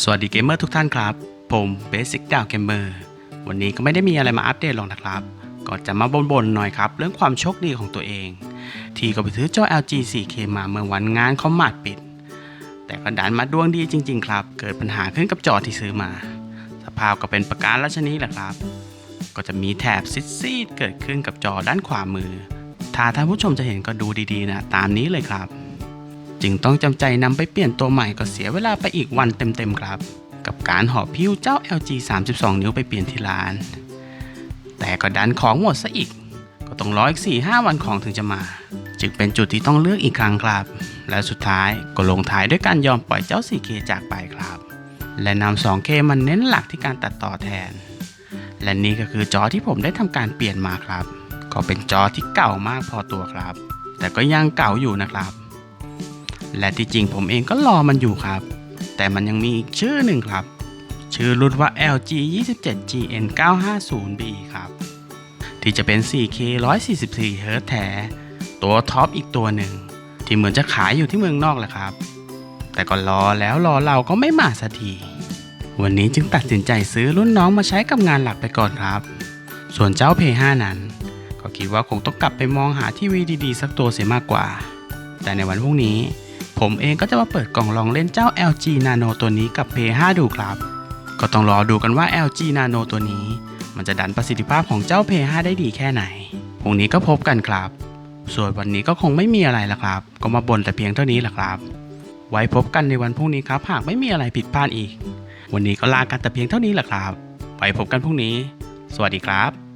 สวัสดีเกมเมอร์ทุกท่านครับ ผม Basic d o w Gamer วันนี้ก็ไม่ได้มีอะไรมาอัปเดตหรอกนะครับ ก็จะมาบ่นๆหน่อยครับ เรื่องความโชคดีของตัวเอง ที่ก็ไปซื้อจอ LG 4K มาเมื่อวันงานเขามาดปิด แต่ก็ดันมาดวงดีจริง ๆ ครับ เกิดปัญหาขึ้นกับจอที่ซื้อมา สภาพก็เป็นประการราชนี้แหละครับ ก็จะมีแถบซีดๆเกิดขึ้นกับจอด้านขวามือ ถ้าท่านผู้ชมจะเห็นก็ดูดีๆนะตามนี้เลยครับ จึงต้องจำใจนำไปเปลี่ยนตัวใหม่ก็เสียเวลาไปอีกวันเต็มๆครับ กับการหอบพิ้วเจ้า LG 32 นิ้วไปเปลี่ยนที่ร้าน แต่ก็ดันของหมดซะอีก ก็ต้องรออีก 4-5 วันของถึงจะมา จึงเป็นจุดที่ต้องเลือกอีกครั้งครับ และสุดท้ายก็ลงท้ายด้วยการยอมปล่อยเจ้า 4K จากไปครับ และนำ 2K มันเน้นหลักที่การตัดต่อแทน และนี่ก็คือจอที่ผมได้ทำการเปลี่ยนมาครับ ก็เป็นจอที่เก่ามากพอตัวครับ แต่ก็ยังเก่าอยู่นะครับ และที่จริงผมเองก็รอมันอยู่ครับ แต่มันยังมีอีกชื่อหนึ่งครับ ชื่อรุ่นว่า LG 27 GN 950B ครับ ที่จะเป็น 4K 144 Hz แท้ ตัวท็อปอีกตัวหนึ่ง ที่เหมือนจะขายอยู่ที่เมืองนอกแหละครับ แต่ก็รอแล้วรอเราก็ไม่มาสักที วันนี้จึงตัดสินใจซื้อรุ่นน้องมาใช้กับงานหลักไปก่อนครับ ส่วนเจ้า p 5 นั้น ก็คิดว่าคงต้องกลับไปมองหาทีวีดีๆ สักตัวเสียมากกว่า แต่ในวันพรุ่งนี้ ผมเองก็จะมาเปิดกล่องลองเล่นเจ้า LG Nano ตัวนี้กับ p 5ดูครับ ก็ต้องรอดูกันว่า LG Nano ตัวนี้ มันจะดันประสิทธิภาพของเจ้า p 5ได้ดีแค่ไหนพรุ่งนี้ก็พบกันครับ ส่วนวันนี้ก็คงไม่มีอะไรละครับ ก็มาบ่นแต่เพียงเท่านี้แหละครับ ไว้พบกันในวันพรุ่งนี้ครับ หากไม่มีอะไรผิดพลาดอีก วันนี้ก็ลากันแต่เพียงเท่านี้แหละครับ ไว้พบกันพรุ่งนี้ สวัสดีครับ